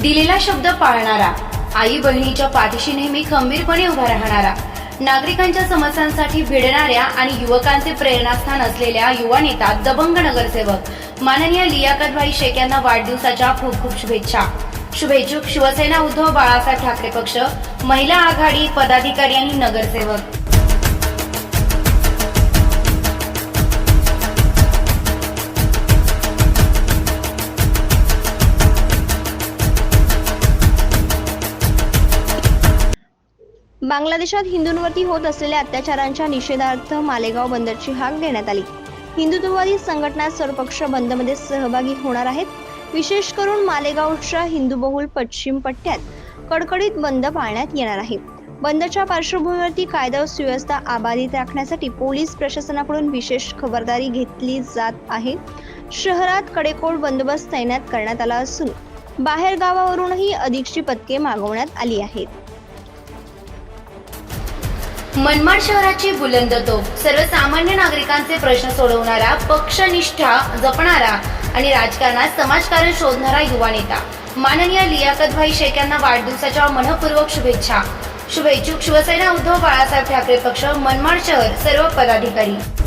दिलेला शब्द पाळणारा आई बहिणीच्या पाठीशी नेहमी खंबीरपणे उभा राहणारा नागरिकांच्या समस्यांसाठी भिडणाऱ्या आणि युवकांचे प्रेरणास्थान असलेल्या युवा नेता दबंग नगरसेवक माननीय लियाकतभाई शेख यांना वाढदिवसाच्या खूप खूप शुभेच्छा. शुभेच्छुक शिवसेना उद्धव बाळासाहेब ठाकरे पक्ष महिला आघाडी पदाधिकारी आणि नगरसेवक. बांगलादेशात हिंदूंवरती होत असलेल्या अत्याचारांच्या निषेधार्थ मालेगाव बंदरची हाक देण्यात आली. हिंदुत्ववादी संघटना सर्वपक्ष बंदमध्ये सहभागी होणार आहेत. विशेष करून मालेगावच्या हिंदूबहुल पश्चिम पट्ट्यात कडकडीत बंद पाळण्यात येणार आहे. बंदच्या पार्श्वभूमीवरती कायदा व सुव्यवस्था अबाधित राखण्यासाठी पोलीस प्रशासनाकडून विशेष खबरदारी घेतली जात आहे. शहरात कडेकोट बंदोबस्त तैनात करण्यात आला असून बाहेर गावावरूनही अधिकची पथके मागवण्यात आली आहेत. मनमाड शहराची बुलंद तोफ. सर्वसामान्य नागरिकांचे प्रश्न सोडवणारा पक्षनिष्ठा जपणारा आणि राजकारणात समाजकारण शोधणारा युवा नेता. माननीय लियाकतभाई शेख यांना वाढदिवसाच्या मनपूर्वक शुभेच्छा. शुभेच्छुक शिवसेना उद्धव बाळासाहेब ठाकरे पक्ष मनमाड शहर सर्व पदाधिकारी.